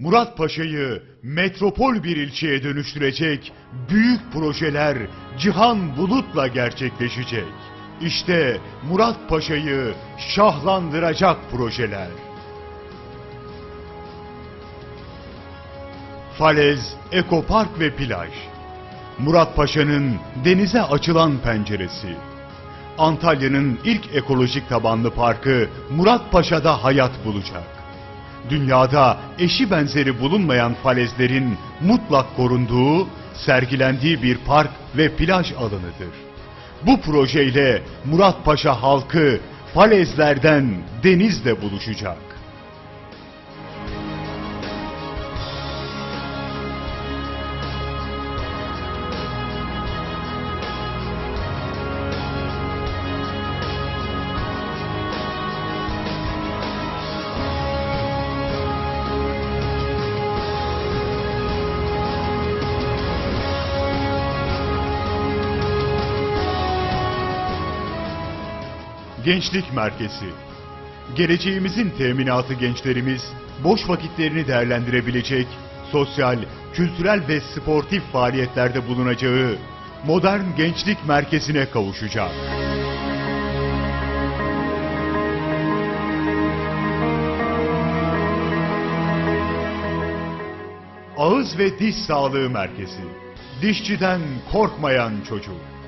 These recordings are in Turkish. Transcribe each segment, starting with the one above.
Murat Paşa'yı metropol bir ilçeye dönüştürecek büyük projeler Cihan Bulut'la gerçekleşecek. İşte Murat Paşa'yı şahlandıracak projeler. Falez, Ekopark ve Plaj. Murat Paşa'nın denize açılan penceresi. Antalya'nın ilk ekolojik tabanlı parkı Murat Paşa'da hayat bulacak. Dünyada eşi benzeri bulunmayan falezlerin mutlak korunduğu, sergilendiği bir park ve plaj alanıdır. Bu projeyle Murat Paşa halkı falezlerden denizle buluşacak. Gençlik Merkezi. Geleceğimizin teminatı gençlerimiz boş vakitlerini değerlendirebilecek, sosyal, kültürel ve sportif faaliyetlerde bulunacağı modern gençlik merkezine kavuşacak. Ağız ve Diş Sağlığı Merkezi. Dişçiden korkmayan çocuk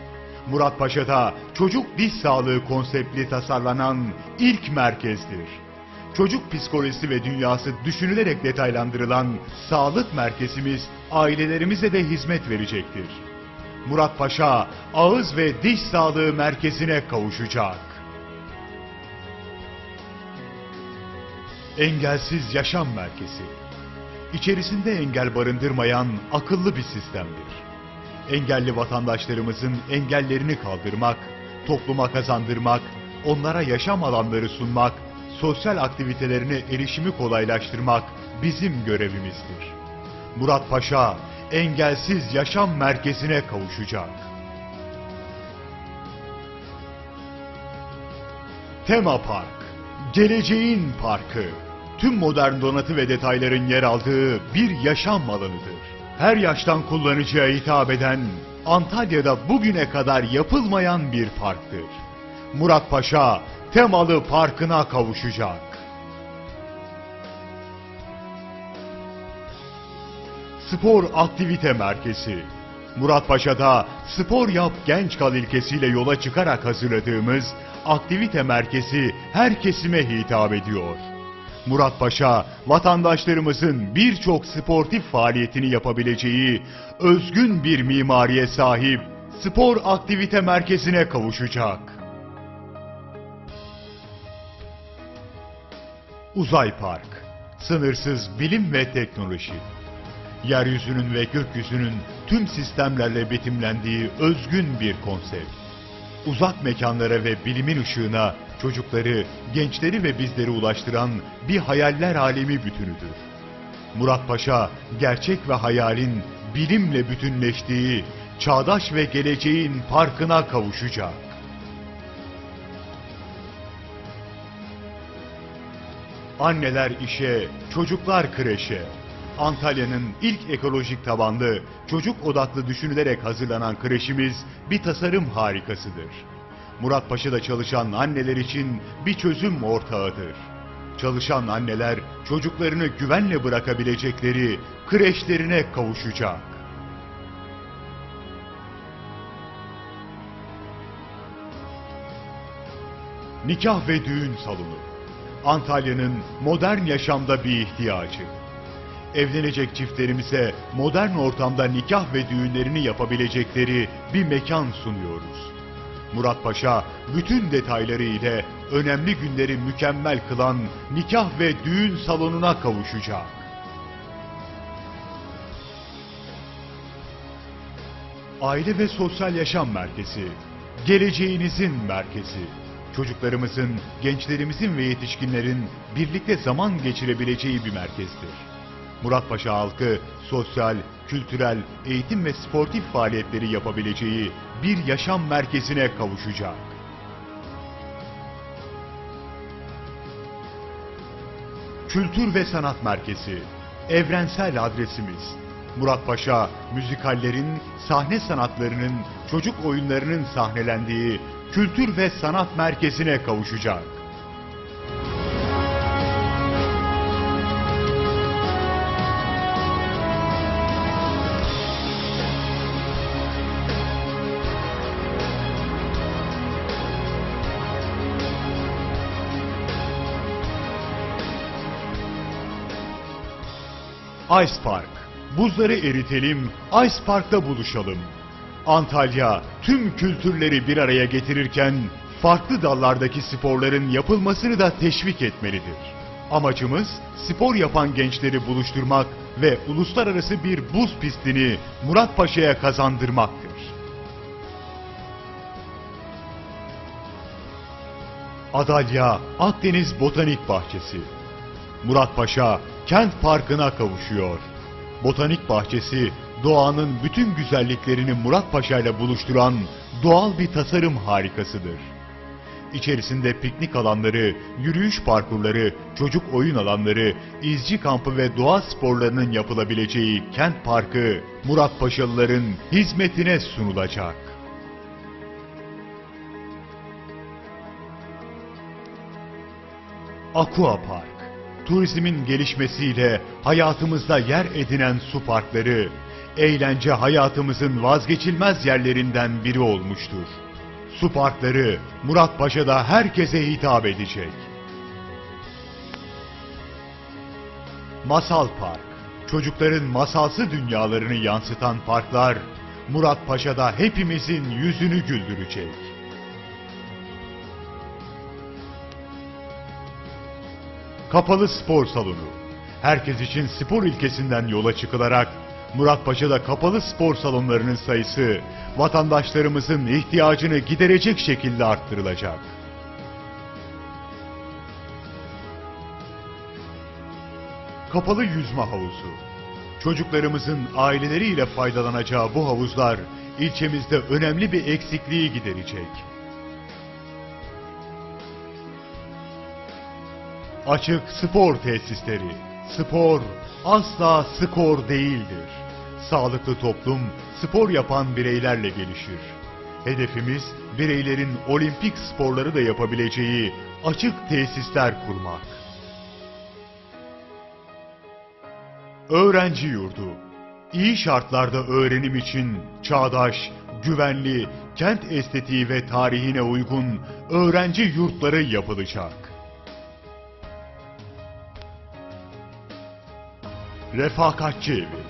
Murat Paşa'da çocuk diş sağlığı konseptli tasarlanan ilk merkezdir. Çocuk psikolojisi ve dünyası düşünülerek detaylandırılan sağlık merkezimiz ailelerimize de hizmet verecektir. Murat Paşa ağız ve diş sağlığı merkezine kavuşacak. Engelsiz Yaşam Merkezi İçerisinde engel barındırmayan akıllı bir sistemdir engelli vatandaşlarımızın engellerini kaldırmak, topluma kazandırmak, onlara yaşam alanları sunmak, sosyal aktivitelerine erişimi kolaylaştırmak bizim görevimizdir. Murat Paşa, Engelsiz Yaşam Merkezi'ne kavuşacak. Tema Park, geleceğin parkı. Tüm modern donatı ve detayların yer aldığı bir yaşam alanıdır her yaştan kullanıcıya hitap eden, Antalya'da bugüne kadar yapılmayan bir parktır. Murat Paşa temalı parkına kavuşacak. Spor Aktivite Merkezi Murat Paşa'da Spor Yap Genç Kal ilkesiyle yola çıkarak hazırladığımız aktivite merkezi her kesime hitap ediyor. Murat Paşa, vatandaşlarımızın birçok sportif faaliyetini yapabileceği özgün bir mimariye sahip spor aktivite merkezine kavuşacak. Uzay Park, sınırsız bilim ve teknoloji. Yeryüzünün ve gökyüzünün tüm sistemlerle betimlendiği özgün bir konsept uzak mekanlara ve bilimin ışığına çocukları, gençleri ve bizleri ulaştıran bir hayaller alemi bütünüdür. Murat Paşa, gerçek ve hayalin bilimle bütünleştiği çağdaş ve geleceğin farkına kavuşacak. Anneler işe, çocuklar kreşe. Antalya'nın ilk ekolojik tabanlı, çocuk odaklı düşünülerek hazırlanan kreşimiz bir tasarım harikasıdır. Murat Paşa'da çalışan anneler için bir çözüm ortağıdır. Çalışan anneler çocuklarını güvenle bırakabilecekleri kreşlerine kavuşacak. Nikah ve düğün salonu. Antalya'nın modern yaşamda bir ihtiyacı. Evlenecek çiftlerimize modern ortamda nikah ve düğünlerini yapabilecekleri bir mekan sunuyoruz. Murat Paşa bütün detayları ile önemli günleri mükemmel kılan nikah ve düğün salonuna kavuşacak. Aile ve Sosyal Yaşam Merkezi, geleceğinizin merkezi. Çocuklarımızın, gençlerimizin ve yetişkinlerin birlikte zaman geçirebileceği bir merkezdir. Muratpaşa halkı sosyal, kültürel, eğitim ve sportif faaliyetleri yapabileceği bir yaşam merkezine kavuşacak. Kültür ve Sanat Merkezi evrensel adresimiz. Murat Paşa, müzikallerin, sahne sanatlarının, çocuk oyunlarının sahnelendiği kültür ve sanat merkezine kavuşacak. Ice Park. Buzları eritelim, Ice Park'ta buluşalım. Antalya tüm kültürleri bir araya getirirken farklı dallardaki sporların yapılmasını da teşvik etmelidir. Amacımız spor yapan gençleri buluşturmak ve uluslararası bir buz pistini Murat Paşa'ya kazandırmaktır. Adalya Akdeniz Botanik Bahçesi Murat Paşa Kent Parkı'na kavuşuyor. Botanik Bahçesi doğanın bütün güzelliklerini Murat Paşa ile buluşturan doğal bir tasarım harikasıdır. İçerisinde piknik alanları, yürüyüş parkurları, çocuk oyun alanları, izci kampı ve doğa sporlarının yapılabileceği Kent Parkı Murat Paşalıların hizmetine sunulacak. Aqua Park turizmin gelişmesiyle hayatımızda yer edinen su parkları, eğlence hayatımızın vazgeçilmez yerlerinden biri olmuştur. Su parkları Murat Paşa'da herkese hitap edecek. Masal Park, çocukların masalsı dünyalarını yansıtan parklar, Murat Paşa'da hepimizin yüzünü güldürecek. Kapalı spor salonu. Herkes için spor ilkesinden yola çıkılarak Muratpaşa'da kapalı spor salonlarının sayısı vatandaşlarımızın ihtiyacını giderecek şekilde arttırılacak. Kapalı yüzme havuzu. Çocuklarımızın aileleriyle faydalanacağı bu havuzlar ilçemizde önemli bir eksikliği giderecek. Açık spor tesisleri. Spor asla skor değildir. Sağlıklı toplum spor yapan bireylerle gelişir. Hedefimiz bireylerin olimpik sporları da yapabileceği açık tesisler kurmak. Öğrenci yurdu. İyi şartlarda öğrenim için çağdaş, güvenli, kent estetiği ve tarihine uygun öğrenci yurtları yapılacak. Refakatçi Evi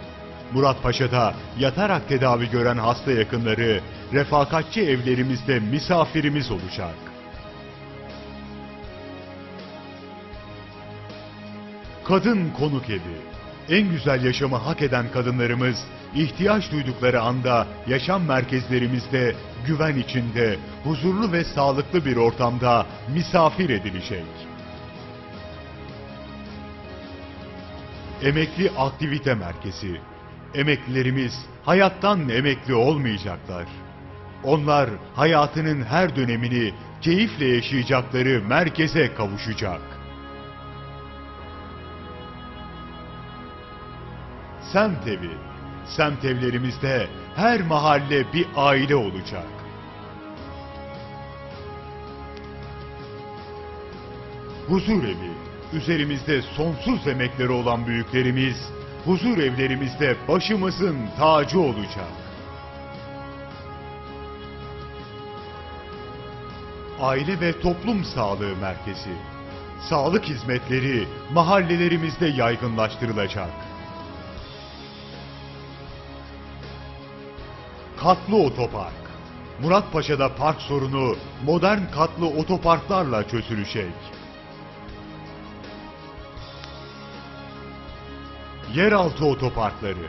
Murat Paşa'da yatarak tedavi gören hasta yakınları refakatçi evlerimizde misafirimiz olacak. Kadın Konuk Evi En güzel yaşamı hak eden kadınlarımız ihtiyaç duydukları anda yaşam merkezlerimizde güven içinde huzurlu ve sağlıklı bir ortamda misafir edilecek. Emekli Aktivite Merkezi. Emeklilerimiz hayattan emekli olmayacaklar. Onlar hayatının her dönemini keyifle yaşayacakları merkeze kavuşacak. Semt evi. Semt evlerimizde her mahalle bir aile olacak. Huzur evi üzerimizde sonsuz emekleri olan büyüklerimiz, huzur evlerimizde başımızın tacı olacak. Aile ve Toplum Sağlığı Merkezi. Sağlık hizmetleri mahallelerimizde yaygınlaştırılacak. Katlı Otopark. Muratpaşa'da park sorunu modern katlı otoparklarla çözülecek. Yeraltı otoparkları.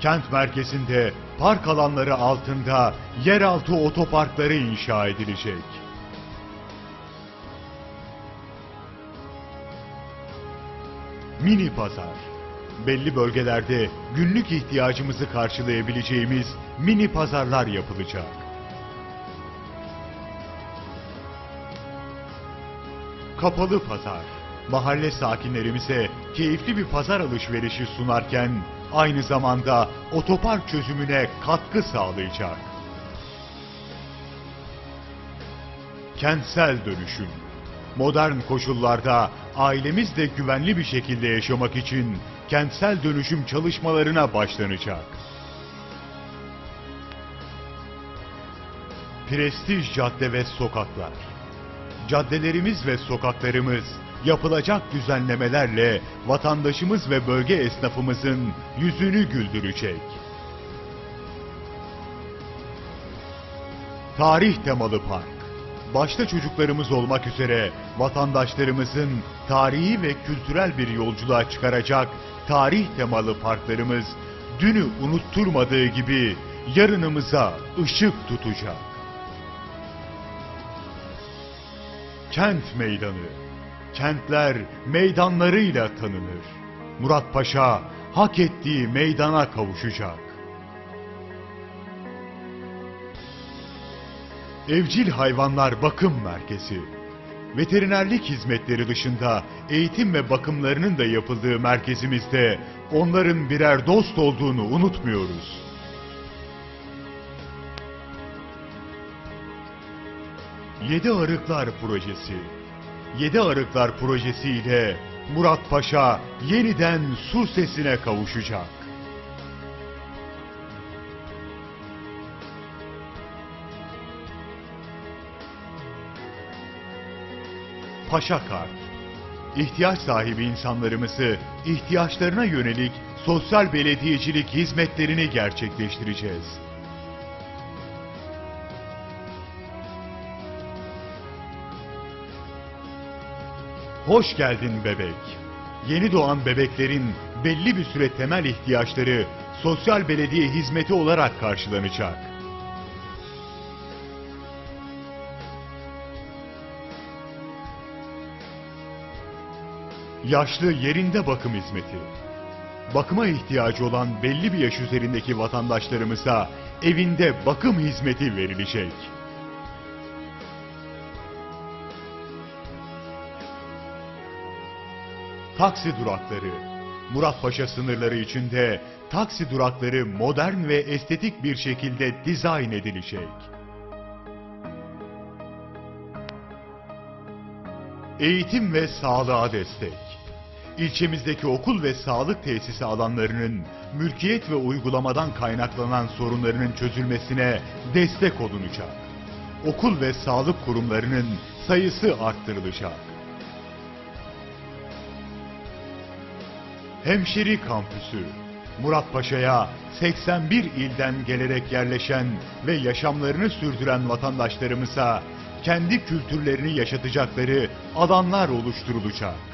Kent merkezinde park alanları altında yeraltı otoparkları inşa edilecek. Mini pazar. Belli bölgelerde günlük ihtiyacımızı karşılayabileceğimiz mini pazarlar yapılacak. Kapalı pazar mahalle sakinlerimize keyifli bir pazar alışverişi sunarken aynı zamanda otopark çözümüne katkı sağlayacak. Kentsel dönüşüm. Modern koşullarda ailemizle güvenli bir şekilde yaşamak için kentsel dönüşüm çalışmalarına başlanacak. Prestij cadde ve sokaklar. Caddelerimiz ve sokaklarımız yapılacak düzenlemelerle vatandaşımız ve bölge esnafımızın yüzünü güldürecek. Tarih temalı park. Başta çocuklarımız olmak üzere vatandaşlarımızın tarihi ve kültürel bir yolculuğa çıkaracak tarih temalı parklarımız dünü unutturmadığı gibi yarınımıza ışık tutacak. Kent Meydanı. Kentler meydanlarıyla tanınır. Murat Paşa hak ettiği meydana kavuşacak. Evcil Hayvanlar Bakım Merkezi. Veterinerlik hizmetleri dışında eğitim ve bakımlarının da yapıldığı merkezimizde onların birer dost olduğunu unutmuyoruz. Yedi Arıklar Projesi. Yedi Arıklar Projesi ile Murat Paşa yeniden su sesine kavuşacak. Paşa Kart. İhtiyaç sahibi insanlarımızı ihtiyaçlarına yönelik sosyal belediyecilik hizmetlerini gerçekleştireceğiz. Hoş geldin bebek. Yeni doğan bebeklerin belli bir süre temel ihtiyaçları sosyal belediye hizmeti olarak karşılanacak. Yaşlı yerinde bakım hizmeti. Bakıma ihtiyacı olan belli bir yaş üzerindeki vatandaşlarımıza evinde bakım hizmeti verilecek. Taksi durakları. Muratpaşa sınırları içinde taksi durakları modern ve estetik bir şekilde dizayn edilecek. Eğitim ve sağlığa destek. İlçemizdeki okul ve sağlık tesisi alanlarının mülkiyet ve uygulamadan kaynaklanan sorunlarının çözülmesine destek olunacak. Okul ve sağlık kurumlarının sayısı arttırılacak. Hemşeri Kampüsü Murat Paşa'ya 81 ilden gelerek yerleşen ve yaşamlarını sürdüren vatandaşlarımıza kendi kültürlerini yaşatacakları alanlar oluşturulacak.